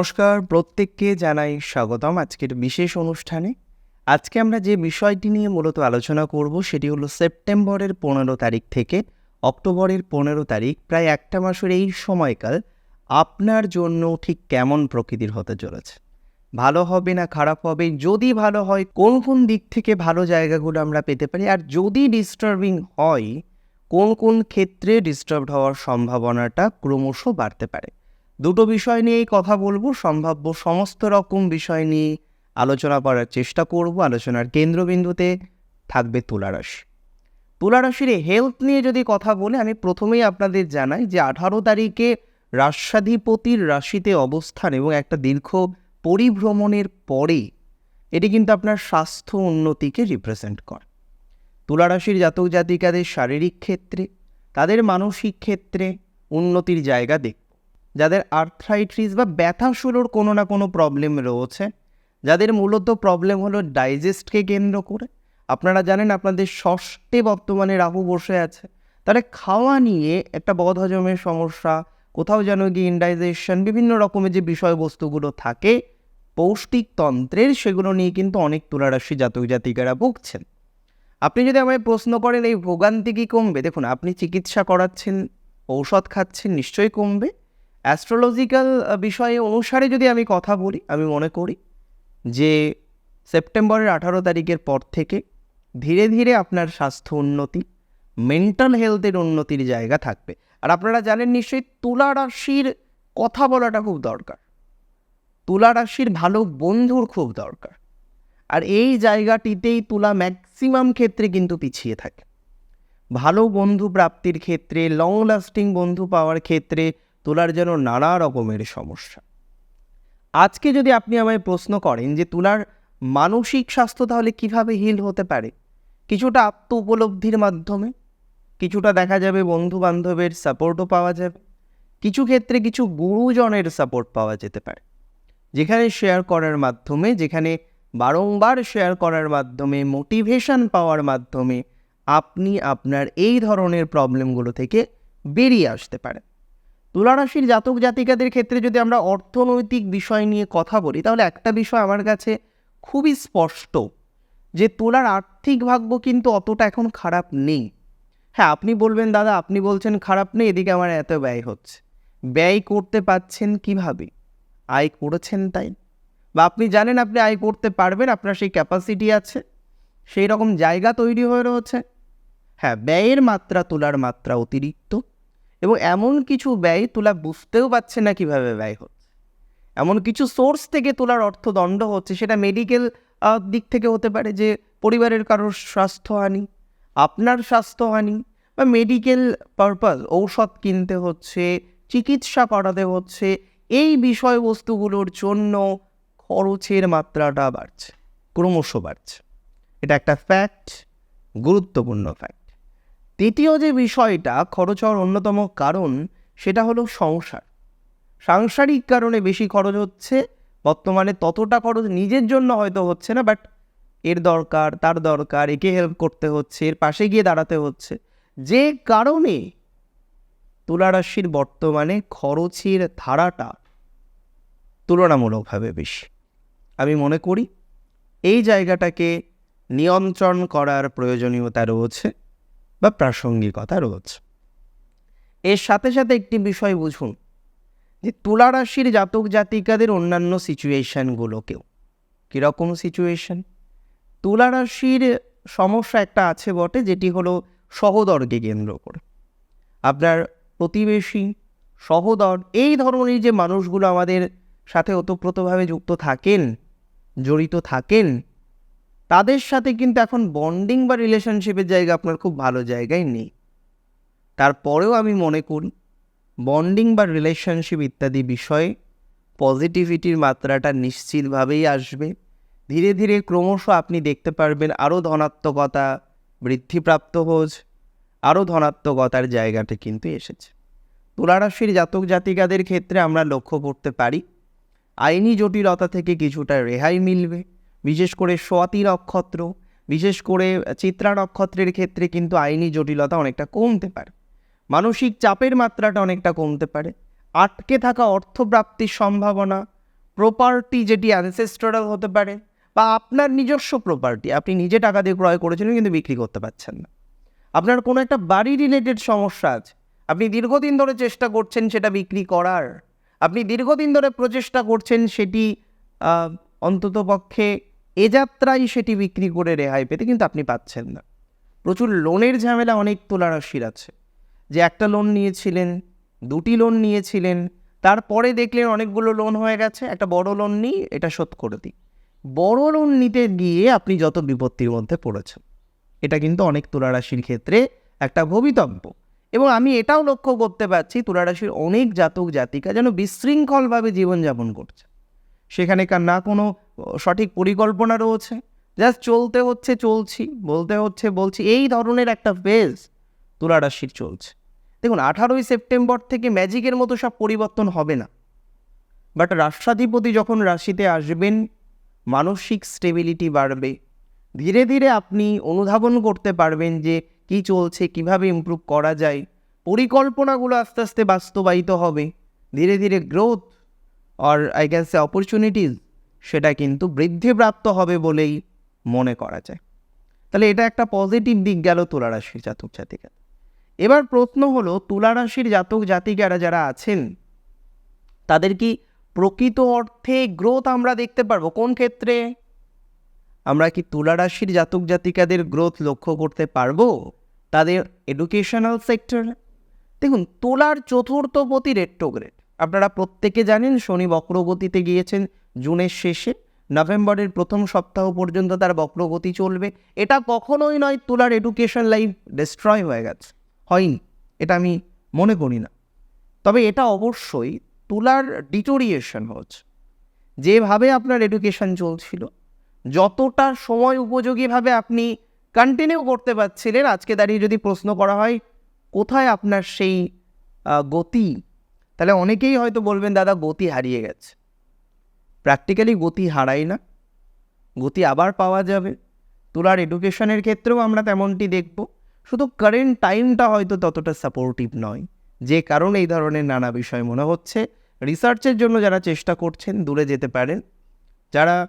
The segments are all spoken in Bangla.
নমস্কার, প্রত্যেককে জানাই স্বাগতম আজকের বিশেষ অনুষ্ঠানে। আজকে আমরা যে বিষয়টি নিয়ে মূলত আলোচনা করব সেটি হলো সেপ্টেম্বরের পনেরো তারিখ থেকে অক্টোবরের পনেরো তারিখ, প্রায় একটা মাসের এই সময়কাল আপনার জন্য ঠিক কেমন প্রকৃতির হতে চলেছে। ভালো হবে না খারাপ হবে? যদি ভালো হয়, কোন কোন দিক থেকে ভালো জায়গাগুলো আমরা পেতে পারি? আর যদি ডিস্টার্বিং হয়, কোন কোন ক্ষেত্রে ডিস্টার্ব হওয়ার সম্ভাবনাটা ক্রমশ বাড়তে পারে? দুটো বিষয় নিয়েই কথা বলব। সম্ভাব্য সমস্ত রকম বিষয় নিয়ে আলোচনা করার চেষ্টা করব। আলোচনার কেন্দ্রবিন্দুতে থাকবে তুলারাশি। তুলারাশির হেলথ নিয়ে যদি কথা বলে, আমি প্রথমেই আপনাদের জানাই যে আঠারো তারিখে রাষ্ট্রাধিপতির রাশিতে অবস্থান এবং একটা দীর্ঘ পরিভ্রমণের পরে এটি কিন্তু আপনার স্বাস্থ্য উন্নতিকে রিপ্রেজেন্ট করে। তুলারাশির জাতক জাতিকাদের শারীরিক ক্ষেত্রে, তাদের মানসিক ক্ষেত্রে উন্নতির জায়গা দেখব যাদের আর্থ্রাইট্রিস বা ব্যথাশুলোর কোনো না কোনো প্রবলেম রয়েছে, যাদের মূলত প্রবলেম হলো ডাইজেস্টকে কেন্দ্র করে। আপনারা জানেন আপনাদের ষষ্ঠে বর্তমানে রাহু বসে আছে। তাহলে খাওয়া নিয়ে একটা বদহজমের সমস্যা, কোথাও যেন গিয়ে ইনডাইজেশন বিভিন্ন রকমের যে বিষয়বস্তুগুলো থাকে পৌষ্টিকতন্ত্রের সেগুলো নিয়ে কিন্তু অনেক তুলারাশি জাতক জাতিকারা ভুগছেন। আপনি যদি আমায় প্রশ্ন করেন এই ভোগান্তি কি কমবে? দেখুন, আপনি চিকিৎসা করাচ্ছেন, ঔষধ খাচ্ছেন, নিশ্চয়ই কমবে। অ্যাস্ট্রোলজিক্যাল বিষয়ে অনুসারে যদি আমি কথা বলি, আমি মনে করি যে সেপ্টেম্বরের আঠারো তারিখের পর থেকে ধীরে ধীরে আপনার স্বাস্থ্য উন্নতি মেন্টাল হেলথের উন্নতির জায়গা থাকবে। আর আপনারা জানেন নিশ্চয়ই তুলা রাশির কথা বলাটা খুব দরকার। তুলা রাশির ভালো বন্ধুর খুব দরকার। আর এই জায়গাটিতেই তুলা ম্যাক্সিমাম ক্ষেত্রে কিন্তু পিছিয়ে থাকে। ভালো বন্ধু প্রাপ্তির ক্ষেত্রে লং লাস্টিং বন্ধু পাওয়ার ক্ষেত্রে তুলার যেন নানা রকমের সমস্যা। আজকে যদি আপনি আমায় প্রশ্ন করেন যে তুলার মানসিক স্বাস্থ্য তাহলে কীভাবে হিল হতে পারে? কিছুটা আত্ম উপলব্ধির মাধ্যমে, কিছুটা দেখা যাবে বন্ধু বান্ধবের সাপোর্টও পাওয়া যাবে, কিছু ক্ষেত্রে কিছু গুরুজনের সাপোর্ট পাওয়া যেতে পারে। যেখানে শেয়ার করার মাধ্যমে, যেখানে বারংবার শেয়ার করার মাধ্যমে মোটিভেশন পাওয়ার মাধ্যমে আপনি আপনার এই ধরনের প্রবলেমগুলো থেকে বেরিয়ে আসতে পারেন। তুলারাশির জাতক জাতিকাদের ক্ষেত্রে যদি আমরা অর্থনৈতিক বিষয় নিয়ে কথা বলি, তাহলে একটা বিষয় আমার কাছে খুবই স্পষ্ট যে তোলার আর্থিক ভাগ্য কিন্তু অতটা এখন খারাপ নেই। হ্যাঁ আপনি বলবেন, দাদা, আপনি বলছেন খারাপ নেই, এদিকে আমার এত ব্যয় হচ্ছে। ব্যয় করতে পাচ্ছেন কীভাবে? আয় করেছেন তাই? বা আপনি জানেন, আপনি আয় করতে পারবেন, আপনার সেই ক্যাপাসিটি আছে, সেই রকম জায়গা তৈরি হয়ে রয়েছে। হ্যাঁ ব্যয়ের মাত্রা তোলার মাত্রা অতিরিক্ত। এবং এমন কিছু ব্যয় তোলা বুঝতেও পারছে না কীভাবে ব্যয় হচ্ছে। এমন কিছু সোর্স থেকে তোলার অর্থদণ্ড হচ্ছে, সেটা মেডিকেল দিক থেকে হতে পারে যে পরিবারের কারোর স্বাস্থ্যহানি আপনার স্বাস্থ্যহানি বা মেডিকেল পারপাস ঔষধ কিনতে হচ্ছে, চিকিৎসা করাতে হচ্ছে, এই বিষয়বস্তুগুলোর জন্য খরচের মাত্রাটা বাড়ছে, ক্রমশ বাড়ছে। এটা একটা ফ্যাক্ট গুরুত্বপূর্ণ ফ্যাক্ট তৃতীয় যে বিষয়টা খরচ হওয়ার অন্যতম কারণ, সেটা হলো সংসার। সাংসারিক কারণে বেশি খরচ হচ্ছে, বর্তমানে ততটা খরচ নিজের জন্য হয়তো হচ্ছে না বাট এর দরকার, তার দরকার, একে হেল্প করতে হচ্ছে, এর পাশে গিয়ে দাঁড়াতে হচ্ছে। যে কারণে তুলারাশির বর্তমানে খরচের ধারাটা তুলনামূলকভাবে বেশি। আমি মনে করি, এই জায়গাটাকে নিয়ন্ত্রণ করার প্রয়োজনীয়তা রয়েছে। বা প্রাসঙ্গিকতা রয়েছে। এর সাথে সাথে একটি বিষয় বুঝুন, যে তুলা রাশির জাতক জাতিকাদের অন্যান্য সিচুয়েশানগুলোকেও কীরকম সিচুয়েশন তুলা রাশির সমস্যা একটা আছে বটে, যেটি হলো সহদরকে কেন্দ্র করে। আপনার প্রতিবেশী, সহদর, এই ধরনের যে মানুষগুলো আমাদের সাথে ওতপ্রোতভাবে যুক্ত থাকেন, জড়িত থাকেন তাদের সাথে কিন্তু এখন বন্ডিং বা রিলেশনশিপের জায়গা আপনার খুব ভালো জায়গায় নেই। তারপরেও আমি মনে করি বন্ডিং বা রিলেশনশিপ ইত্যাদি বিষয়ে পজিটিভিটির মাত্রাটা নিশ্চিতভাবেই আসবে। ধীরে ধীরে ক্রমশ আপনি দেখতে পারবেন আরও ধনাত্মকতা, বৃদ্ধিপ্রাপ্ত হোজ আরও ধনাত্মকতার জায়গাটা কিন্তু এসেছে। তুলারাশির জাতক জাতিকাদের ক্ষেত্রে আমরা লক্ষ্য করতে পারি, আইনি জটিলতা থেকে কিছুটা রেহাই মিলবে। বিশেষ করে সোয়াতি নক্ষত্র, বিশেষ করে চিত্রা নক্ষত্রের ক্ষেত্রে কিন্তু আইনি জটিলতা অনেকটা কমতে পারে। মানসিক চাপের মাত্রাটা অনেকটা কমতে পারে। আটকে থাকা অর্থপ্রাপ্তির সম্ভাবনা প্রপার্টি যেটি অ্যানসেস্টরাল হতে পারে বা আপনার নিজস্ব প্রপার্টি আপনি নিজে টাকা দিয়ে ক্রয় করেছিলেন কিন্তু বিক্রি করতে পারছেন না। আপনার কোনো একটা বাড়ি রিলেটেড সমস্যা আছে। আপনি দীর্ঘদিন ধরে চেষ্টা করছেন সেটা বিক্রি করার। আপনি দীর্ঘদিন ধরে প্রচেষ্টা করছেন সেটি অন্তত পক্ষে এ যাত্রায় সেটি বিক্রি করে রেহাই পেতে কিন্তু আপনি পাচ্ছেন না। প্রচুর লোনের ঝামেলা অনেক তোলারাশির আছে। যে একটা লোন নিয়েছিলেন, দুটি লোন নিয়েছিলেন, তারপরে দেখলেন অনেকগুলো লোন হয়ে গেছে, একটা বড় লোন নিই, এটা শোধ করে দিই। বড় লোন নিতে গিয়ে আপনি যত বিপত্তির মধ্যে পড়েছেন, এটা কিন্তু অনেক তুলারাশির ক্ষেত্রে একটা ভবিতব্য। এবং আমি এটাও লক্ষ্য করতে পারছি, তুলারাশির অনেক জাতক জাতিকা যেন বিশৃঙ্খলভাবে জীবনযাপন করছে। সেখানেকার না কোনো সঠিক পরিকল্পনা রয়েছে। জাস্ট চলতে হচ্ছে, চলছি, বলতে হচ্ছে, বলছি, এই ধরনের একটা ফেজ তুলারাশির চলছে। দেখুন, আঠারোই সেপ্টেম্বর থেকে ম্যাজিকের মতো সব পরিবর্তন হবে না। বাট রাষ্ট্রাধিপতি যখন রাশিতে আসবেন, মানসিক স্টেবিলিটি বাড়বে। ধীরে ধীরে আপনি অনুধাবন করতে পারবেন যে কি চলছে, কীভাবে ইমপ্রুভ করা যায়। পরিকল্পনাগুলো আস্তে আস্তে বাস্তবায়িত হবে। ধীরে ধীরে গ্রোথ আর আই ক্যান সে অপরচুনিটিস সেটা কিন্তু বৃদ্ধিপ্রাপ্ত হবে বলেই মনে করা যায়। তাহলে এটা একটা পজিটিভ দিক গেল তুলারাশির জাতক জাতিকা এবার প্রশ্ন হলো তুলারাশির জাতক জাতিকারা যারা আছেন, তাদের কি প্রকৃত অর্থে গ্রোথ আমরা দেখতে পারব? কোন ক্ষেত্রে? আমরা কি তুলারাশির জাতক জাতিকাদের গ্রোথ লক্ষ্য করতে পারব? তাদের এডুকেশনাল সেক্টর দেখুন, তোলার চতুর্থ পতি রেট্রোগ্রেড আপনারা প্রত্যেকে জানেন শনি বক্রগতিতে গিয়েছেন জুনের শেষে। নভেম্বরের প্রথম সপ্তাহ পর্যন্ত তার বক্রগতি চলবে। এটা কখনোই নয়, তোলার এডুকেশন লাইফ ডিস্ট্রয় হয়ে গেছে। হয়নি, এটা আমি মনে করি না। তবে এটা অবশ্যই তুলার ডিটোরিয়েশন হচ্ছে যেভাবে আপনার এডুকেশন চলছিল, যতটা সময় উপযোগীভাবে আপনি কন্টিনিউ করতে পারছিলেন, আজকে দাঁড়িয়ে যদি প্রশ্ন করা হয়, কোথায় আপনার সেই গতি তাহলে অনেকেই হয়তো বলবেন, দাদা, গতি হারিয়ে গেছে। প্র্যাকটিক্যালি গতি হারাই না। গতি আবার পাওয়া যাবে। তোলার এডুকেশনের ক্ষেত্রেও আমরা তেমনটি দেখব। শুধু কারেন্ট টাইমটা হয়তো ততটা সাপোর্টিভ নয়। যে কারণে এই ধরনের নানা বিষয় মনে হচ্ছে। রিসার্চের জন্য যারা চেষ্টা করছেন, দূরে যেতে পারেন। যারা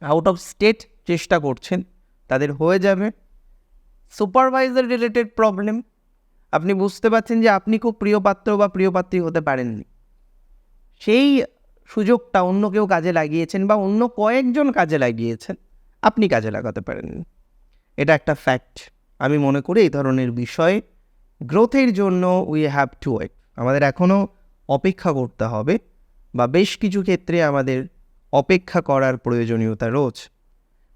আউট অফ স্টেট চেষ্টা করছেন, তাদের হয়ে যাবে। সুপারভাইজার রিলেটেড প্রবলেম আপনি বুঝতে পারছেন যে আপনি খুব প্রিয় পাত্র বা প্রিয় পাত্রী হতে পারেননি। সেই সুযোগটা অন্য কেউ কাজে লাগিয়েছেন বা অন্য কয়েকজন কাজে লাগিয়েছেন, আপনি কাজে লাগাতে পারেননি। এটা একটা ফ্যাক্ট আমি মনে করি এই ধরনের বিষয়ে গ্রোথের জন্য উই হ্যাভ টু ওয়েট আমাদের এখনও অপেক্ষা করতে হবে বা বেশ কিছু ক্ষেত্রে আমাদের অপেক্ষা করার প্রয়োজনীয়তা রোজ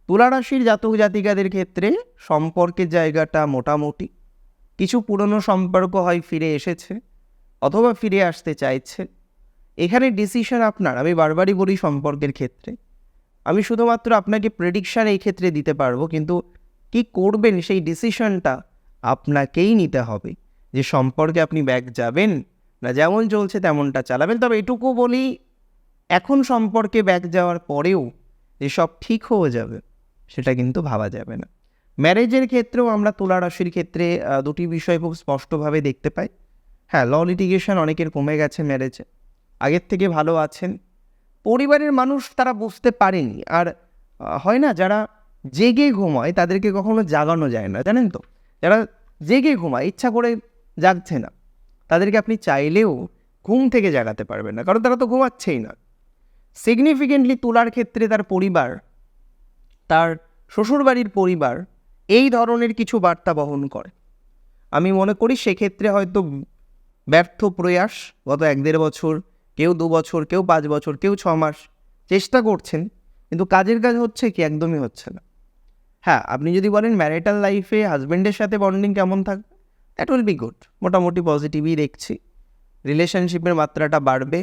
তুলারাশির জাতক জাতিকাদের ক্ষেত্রে সম্পর্কের জায়গাটা মোটামুটি কিছু পুরনো সম্পর্ক হয় ফিরে এসেছে অথবা ফিরে আসতে চাইছে। এখানে ডিসিশন আপনার, আমি বারবারই বলি সম্পর্কের ক্ষেত্রে। আমি শুধুমাত্র আপনাকে প্রেডিকশান এই ক্ষেত্রে দিতে পারব, কিন্তু কি করবেন সেই ডিসিশনটা আপনাকেই নিতে হবে। যে সম্পর্কে আপনি ব্যাগ যাবেন না, যেমন চলছে তেমনটা চালাবেন। তবে এটুকু বলি, এখন সম্পর্কে ব্যাগ যাওয়ার পরেও যে সব ঠিক হয়ে যাবে, সেটা কিন্তু ভাবা যাবে না। ম্যারেজের ক্ষেত্রেও আমরা তুলা রাশির ক্ষেত্রে দুটি বিষয় খুব স্পষ্টভাবে দেখতে পাই। হ্যাঁ ল লিটিগেশন অনেকের কমে গেছে ম্যারেজে আগের থেকে ভালো আছেন। পরিবারের মানুষ তারা বুঝতে পারেনি। আর হয় না, যারা জেগে ঘুমায় তাদেরকে কখনো জাগানো যায় না। জানেন তো? যারা জেগে ঘুমায়, ইচ্ছা করে জাগছে না। তাদেরকে আপনি চাইলেও ঘুম থেকে জাগাতে পারবেন না। কারণ তারা তো ঘুমাচ্ছেই না। সিগনিফিকেন্টলি তোলার ক্ষেত্রে তার পরিবার, তার শ্বশুরবাড়ির পরিবার এই ধরনের কিছু বার্তা বহন করে। আমি মনে করি সেক্ষেত্রে হয়তো ব্যর্থ প্রয়াস গত এক দেড় বছর, কেউ দু বছর, কেউ পাঁচ বছর, কেউ ছ মাস চেষ্টা করছেন, কিন্তু কাজের কাজ হচ্ছে কি একদমই হচ্ছে না। হ্যাঁ আপনি যদি বলেন ম্যারিটাল লাইফে হাজব্যান্ডের সাথে বন্ডিং কেমন থাকবে দ্যাট উইল বি গুড মোটামুটি পজিটিভই দেখছি। রিলেশনশিপের মাত্রাটা বাড়বে,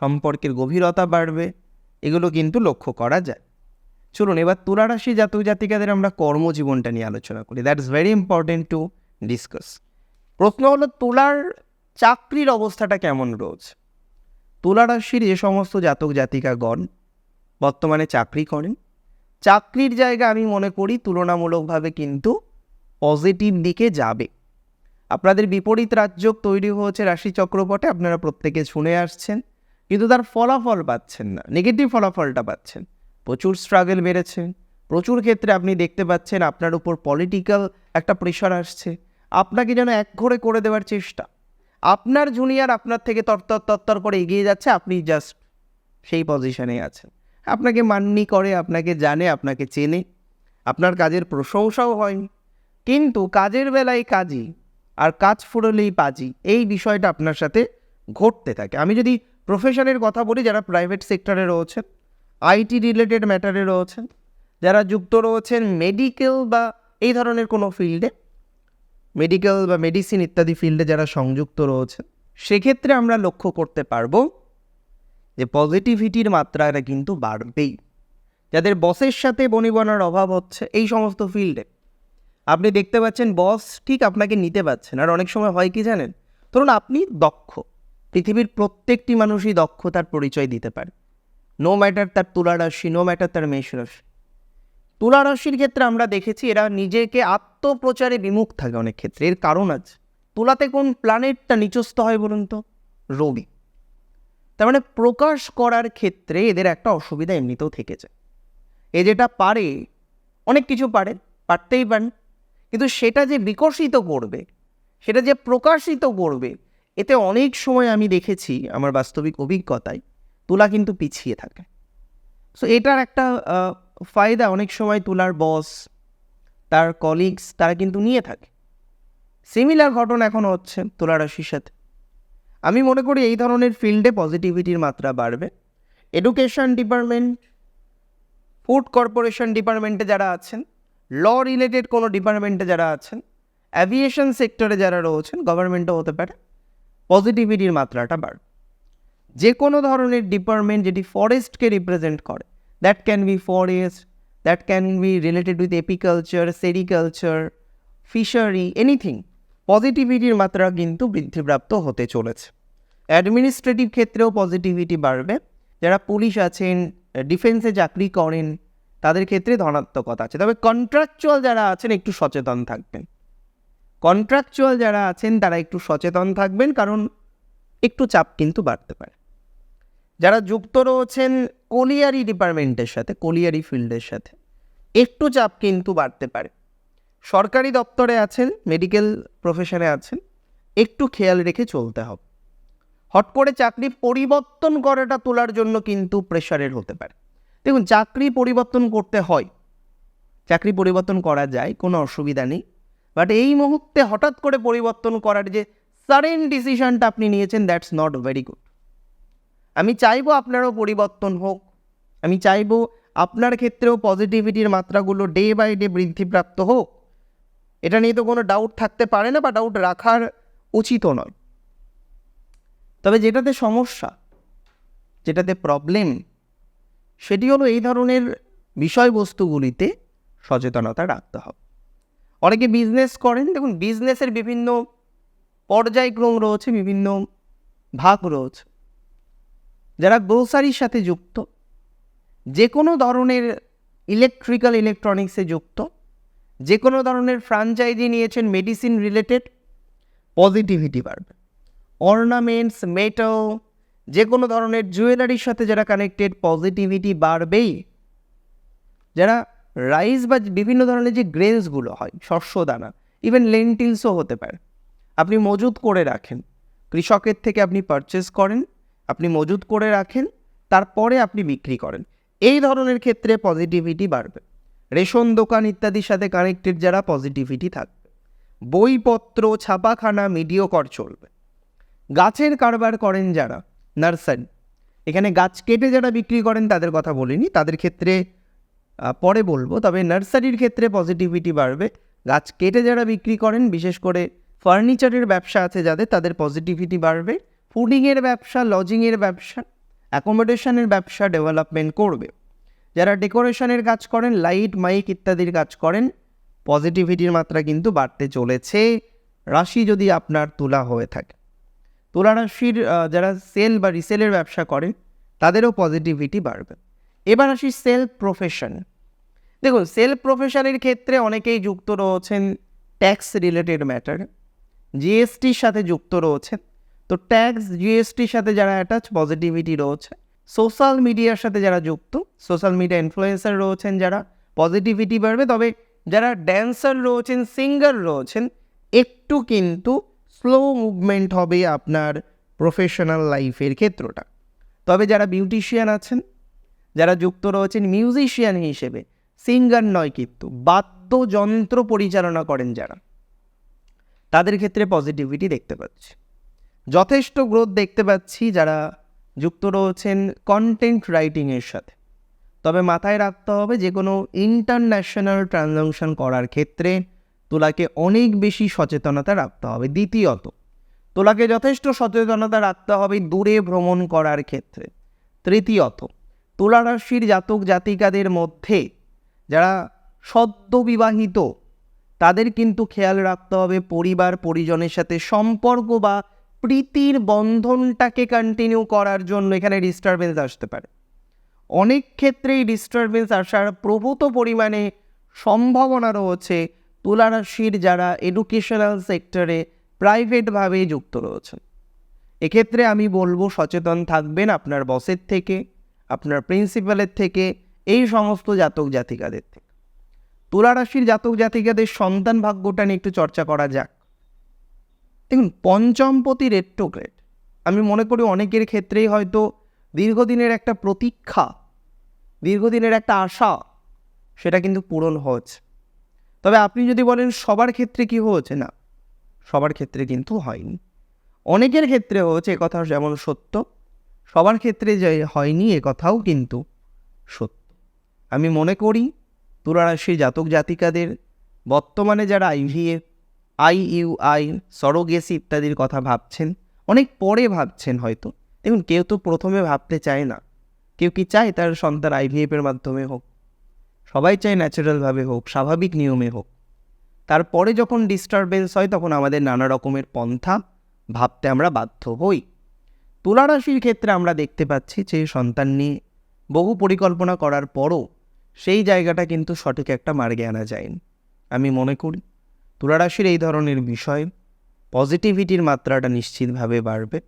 সম্পর্কের গভীরতা বাড়বে, এগুলো কিন্তু লক্ষ্য করা যায়। চলুন, এবার তুলারাশি জাতক জাতিকাদের আমরা কর্মজীবনটা নিয়ে আলোচনা করি। That is very important to discuss প্রশ্ন হলো, তুলার চাকরির অবস্থাটা কেমন রোজ? তুলারাশির যে সমস্ত জাতক জাতিকাগণ বর্তমানে চাকরি করেন, চাকরির জায়গা আমি মনে করি তুলনামূলকভাবে কিন্তু পজিটিভ দিকে যাবে। আপনাদের বিপরীত রাজ্য তৈরি হয়েছে রাশি চক্রপটে, আপনারা প্রত্যেকে শুনে আসছেন, কিন্তু তার ফলাফল পাচ্ছেন না নেগেটিভ ফলাফলটা পাচ্ছেন। প্রচুর স্ট্রাগল বেড়েছে প্রচুর ক্ষেত্রে আপনি দেখতে পাচ্ছেন আপনার উপর পলিটিক্যাল একটা প্রেশার আসছে। আপনাকে যেন এক ঘরে করে দেওয়ার চেষ্টা। আপনার জুনিয়র আপনার থেকে তরতর তরতর করে এগিয়ে যাচ্ছে, আপনি জাস্ট সেই পজিশনে আছেন। আপনাকে মাননি করে, আপনাকে জানে, আপনাকে চেনে। আপনার কাজের প্রশংসাও হয়নি। কিন্তু কাজের বেলায় কাজই আর কাজ ফুরলেই পাজি। এই বিষয়টা আপনার সাথে ঘটতে থাকে। আমি যদি প্রফেশনের কথা বলি, যারা প্রাইভেট সেক্টরে রয়েছেন আইটি রিলেটেড ম্যাটারে রয়েছেন যারা যুক্ত রয়েছেন মেডিকেল বা এই ধরনের কোনো ফিল্ডে, মেডিকেল বা মেডিসিন ইত্যাদি ফিল্ডে যারা সংযুক্ত রয়েছেন সেক্ষেত্রে আমরা লক্ষ্য করতে পারব যে পজিটিভিটির মাত্রাটা কিন্তু বাড়বেই। যাদের বসের সাথে বনিবনার অভাব হচ্ছে এই সমস্ত ফিল্ডে। আপনি দেখতে পাচ্ছেন বস ঠিক আপনাকে নিতে পারছেন আর অনেক সময় হয় কি জানেন? ধরুন আপনি দক্ষ, পৃথিবীর প্রত্যেকটি মানুষই দক্ষতার পরিচয় দিতে পারে। নো ম্যাটার তার তুলা রাশি নো ম্যাটার তার মেষ রাশি। তুলা রাশির ক্ষেত্রে আমরা দেখেছি এরা নিজেকে আত্মপ্রচারে বিমুখ থাকে অনেক ক্ষেত্রে। এর কারণ আছে। তুলাতে কোন প্ল্যানেটটা নিচস্থ হয় বলুন তো? রবি। তার মানে প্রকাশ করার ক্ষেত্রে এদের একটা অসুবিধা এমনিতেও থেকে যায়। এ যেটা পারে, অনেক কিছু পারে, পারতেই পারেন। কিন্তু সেটা যে বিকশিত করবে, সেটা যে প্রকাশিত করবে, এতে অনেক সময় আমি দেখেছি আমার বাস্তবিক অভিজ্ঞতায় তুলা কিন্তু পিছিয়ে থাকে। সো এটার একটা ফায়দা অনেক সময় তুলার বস তার কলিগস তারা কিন্তু নিয়ে থাকে। সিমিলার ঘটনা এখন হচ্ছে তুলা রাশির সাথে আমি মনে করি এই ধরনের ফিল্ডে পজিটিভিটির মাত্রা বাড়বে। এডুকেশন ডিপার্টমেন্ট ফুড কর্পোরেশন ডিপার্টমেন্টে যারা আছেন ল রিলেটেড কোনো ডিপার্টমেন্টে যারা আছেন অ্যাভিয়েশন সেক্টরে যারা রয়েছেন গভর্নমেন্টও হতে পারে পজিটিভিটির মাত্রাটা বাড়বে। যে কোনো ধরনের ডিপার্টমেন্ট যেটি ফরেস্টকে রিপ্রেজেন্ট করে that can be forest that can be related with apiculture sericulture fishery anything পজিটিভিটির মাত্রা কিন্তু বৃদ্ধিপ্রাপ্ত হতে চলেছে। অ্যাডমিনিস্ট্রেটিভ ক্ষেত্রেও পজিটিভিটি বাড়বে। যারা পুলিশ আছেন ডিফেন্সে চাকরি করেন, তাদের ক্ষেত্রে ধনাত্মকতা আছে। তবে কন্ট্রাকচুয়াল যারা আছেন, একটু সচেতন থাকবেন। কন্ট্রাকচুয়াল যারা আছেন, তারা একটু সচেতন থাকবেন, কারণ একটু চাপ কিন্তু বাড়তে পারে। যারা যুক্ত রয়েছেন কোলিয়ারি ডিপার্টমেন্টের সাথে, কোলিয়ারি ফিল্ডের সাথে, একটু চাপ কিন্তু বাড়তে পারে। সরকারি দপ্তরে আছেন, মেডিকেল প্রফেশনে আছেন, একটু খেয়াল রেখে চলতে হবে। হট করে চাকরি পরিবর্তন করাটা তোলার জন্য কিন্তু প্রেশারের হতে পারে। দেখুন, চাকরি পরিবর্তন করতে হয়। চাকরি পরিবর্তন করা যায়, কোনো অসুবিধা নেই। বাট এই মুহূর্তে হঠাৎ করে পরিবর্তন করার যে সাডেন ডিসিশনটা আপনি নিয়েছেন দ্যাটস নট ভেরি গুড আমি চাইব আপনারও পরিবর্তন হোক। আমি চাইব আপনার ক্ষেত্রেও পজিটিভিটির মাত্রাগুলো ডে বাই ডে বৃদ্ধিপ্রাপ্ত হোক। এটা নিয়ে তো কোনো ডাউট থাকতে পারে না বা ডাউট রাখার উচিতও নয়। তবে যেটাতে সমস্যা, যেটাতে প্রবলেম সেটি হলো এই ধরনের বিষয়বস্তুগুলিতে সচেতনতা রাখতে হবে। অনেকে বিজনেস করেন, দেখুন বিজনেসের বিভিন্ন পর্যায়ক্রম রয়েছে, বিভিন্ন ভাগ রয়েছে। যারা গ্রোসারির সাথে যুক্ত যে কোনো ধরনের ইলেকট্রিক্যাল ইলেকট্রনিক্সে যুক্ত যে কোনো ধরনের ফ্রাঞ্চাইজি নিয়েছেন মেডিসিন রিলেটেড পজিটিভিটি বাড়বে অর্নামেন্টস মেটাল যে কোনো ধরনের জুয়েলারির সাথে যারা কানেক্টেড পজিটিভিটি বাড়বেই। যারা রাইস বা বিভিন্ন ধরনের যে গ্রেনসগুলো হয়, শস্য, দানা ইভেন লেন্টিলসও হতে পারে। আপনি মজুত করে রাখেন, কৃষকের থেকে আপনি পারচেস করেন আপনি মজুত করে রাখেন, তারপরে আপনি বিক্রি করেন। এই ধরনের ক্ষেত্রে পজিটিভিটি বাড়বে। রেশন দোকান ইত্যাদির সাথে কানেক্টেড যারা পজিটিভিটি থাকবে। বইপত্র, ছাপাখানা মিডিয়কর চলবে। গাছের কারবার করেন যারা, নার্সারি। এখানে গাছ কেটে যারা বিক্রি করেন, তাদের কথা বলিনি, তাদের ক্ষেত্রে পরে বলব, তবে নার্সারির ক্ষেত্রে পজিটিভিটি বাড়বে। গাছ কেটে যারা বিক্রি করেন, বিশেষ করে ফার্নিচারের ব্যবসা আছে যাদের, তাদের পজিটিভিটি বাড়বে। ফুডিংয়ের ব্যবসা লজিংয়ের ব্যবসা অ্যাকোমোডেশনের ব্যবসা ডেভেলপমেন্ট করবে। যারা ডেকোরেশনের কাজ করেন লাইট মাইক ইত্যাদির কাজ করেন পজিটিভিটির মাত্রা কিন্তু বাড়তে চলেছে। রাশি যদি আপনার তুলা হয়ে থাকে। তুলা রাশির যারা সেল বা রিসেলের ব্যবসা করেন, তাদেরও পজিটিভিটি বাড়বে। এবার আসি সেলফ প্রফেশন দেখুন সেলফ প্রফেশনের ক্ষেত্রে অনেকেই যুক্ত রয়েছেন ট্যাক্স রিলেটেড ম্যাটার জিএসটির সাথে যুক্ত রয়েছেন। তো ট্যাক্স জিএসটির সাথে যারা অ্যাটাচ পজিটিভিটি রয়েছে। সোশ্যাল মিডিয়ার সাথে যারা যুক্ত সোশ্যাল মিডিয়া ইনফ্লুয়েন্সার রয়েছেন যারা পজিটিভিটি বাড়বে। তবে যারা ড্যান্সার রয়েছেন সিঙ্গার রয়েছেন, একটু কিন্তু স্লো মুভমেন্ট হবে আপনার প্রফেশনাল লাইফের ক্ষেত্রটা। তবে যারা বিউটিশিয়ান আছেন, যারা যুক্ত রয়েছেন মিউজিশিয়ান হিসেবে সিঙ্গার নয় কিন্তু, বাদ্যযন্ত্র পরিচালনা করেন যারা, তাদের ক্ষেত্রে পজিটিভিটি দেখতে পাচ্ছি। যথেষ্ট গ্রোথ দেখতে পাচ্ছি যারা যুক্ত রয়েছেন কন্টেন্ট রাইটিংয়ের সাথে। তবে মাথায় রাখতে হবে যে কোনো ইন্টারন্যাশনাল ট্রানজাকশন করার ক্ষেত্রে তোলাকে অনেক বেশি সচেতনতা রাখতে হবে। দ্বিতীয়ত, তোলাকে যথেষ্ট সচেতনতা রাখতে হবে দূরে ভ্রমণ করার ক্ষেত্রে। তৃতীয়ত তুলা রাশির জাতক জাতিকাদের মধ্যে যারা সদ্য বিবাহিত, তাদের কিন্তু খেয়াল রাখতে হবে পরিবার পরিজনের সাথে সম্পর্ক বা প্রীতির বন্ধনটাকে কন্টিনিউ করার জন্য এখানে ডিস্টারবেন্স আসতে পারে। অনেক ক্ষেত্রেই ডিস্টারবেন্স আসার প্রভূত পরিমাণে সম্ভাবনা রয়েছে তুলা রাশির যারা এডুকেশনাল সেক্টরে প্রাইভেটভাবে যুক্ত রয়েছেন। এক্ষেত্রে আমি বলব সচেতন থাকবেন আপনার বসের থেকে, আপনার প্রিন্সিপালের থেকে, এই সমস্ত জাতক জাতিকাদের থেকে। তুলা রাশির জাতক জাতিকাদের সন্তান ভাগ্যটা নিয়ে একটু চর্চা করা যাক। দেখুন, পঞ্চমপতি রেট্রোগ্রেড আমি মনে করি অনেকের ক্ষেত্রেই হয়তো দীর্ঘদিনের একটা প্রতীক্ষা, দীর্ঘদিনের একটা আশা, সেটা কিন্তু পূরণ হচ্ছে তবে আপনি যদি বলেন সবার ক্ষেত্রে কি হয়েছে? না, সবার ক্ষেত্রে কিন্তু হয়নি। অনেকের ক্ষেত্রে হয়েছে একথা যেমন সত্য। সবার ক্ষেত্রে যে হয়নি, এ কথাও কিন্তু সত্য। আমি মনে করি, তুলারাশি জাতক জাতিকাদের বর্তমানে যারা আইভিএফ আইইউআই সরোগেসি ইত্যাদির কথা ভাবছেন। অনেক পরে ভাবছেন হয়তো। দেখুন, কেউ তো প্রথমে ভাবতে চায় না। কেউ কি চায় তার সন্তান আইভিএফের মাধ্যমে হোক? সবাই চায় ন্যাচারালভাবে হোক, স্বাভাবিক নিয়মে হোক। তারপরে যখন ডিস্টারবেন্স হয়, তখন আমাদের নানা রকমের পন্থা ভাবতে আমরা বাধ্য হই। তুলা রাশির ক্ষেত্রে আমরা দেখতে পাচ্ছি যে, সন্তান নিয়ে বহু পরিকল্পনা করার পরও সেই জায়গাটা কিন্তু সঠিক একটা মার্গে আনা যায়নি। আমি মনে করি তুলা রাশির এই ধরনের বিষয় পজিটিভিটির মাত্রাটা নিশ্চিতভাবে বাড়বে।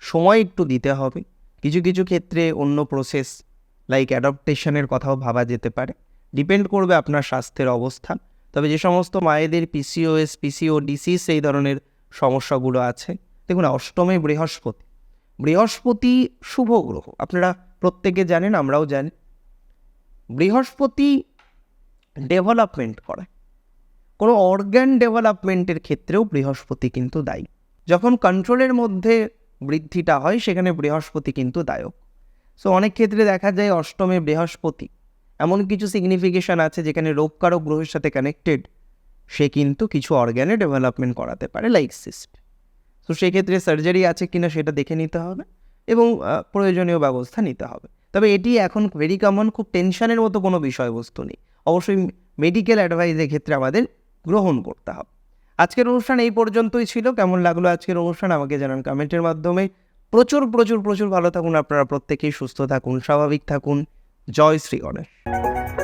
সময় একটু দিতে হবে। কিছু কিছু ক্ষেত্রে অন্য প্রসেস লাইক অ্যাডাপ্টেশনের কথাও ভাবা যেতে পারে। ডিপেন্ড করবে আপনার স্বাস্থ্যের অবস্থা। তবে যে সমস্ত মায়েদের পিসিওএস পিসিও ডিসিস এই ধরনের সমস্যাগুলো আছে। দেখুন, অষ্টমে বৃহস্পতি। বৃহস্পতি শুভ গ্রহ। আপনারা প্রত্যেকে জানেন, আমরাও জানি। বৃহস্পতি ডেভেলপমেন্ট করে। কোনো অর্গ্যান ডেভেলপমেন্টের ক্ষেত্রেও বৃহস্পতি কিন্তু দায়ী। যখন কন্ট্রোলের মধ্যে বৃদ্ধিটা হয়, সেখানে বৃহস্পতি কিন্তু দায়ক। সো অনেক ক্ষেত্রে দেখা যায় অষ্টমে বৃহস্পতি। এমন কিছু সিগনিফিকেশান আছে যেখানে রোগকারক গ্রহের সাথে কানেক্টেড সে কিন্তু কিছু অর্গ্যানে ডেভেলপমেন্ট করাতে পারে লাইক সিস্ট তো সেক্ষেত্রে সার্জারি আছে কি না সেটা দেখে নিতে হবে এবং প্রয়োজনীয় ব্যবস্থা নিতে হবে। তবে এটি এখন ভেরি কমন খুব টেনশনের মতো কোনো বিষয়বস্তু নেই। অবশ্যই মেডিকেল অ্যাডভাইসের ক্ষেত্রে আমাদের গ্রহণ করতে হবে। আজকের অনুষ্ঠান এই পর্যন্তই ছিল। কেমন লাগল আজকের অনুষ্ঠান আমাকে জানান কমেন্টের মাধ্যমে। প্রচুর প্রচুর প্রচুর ভালো থাকুন আপনারা প্রত্যেকেই। সুস্থ থাকুন, স্বাভাবিক থাকুন। জয় শ্রী গণেশ।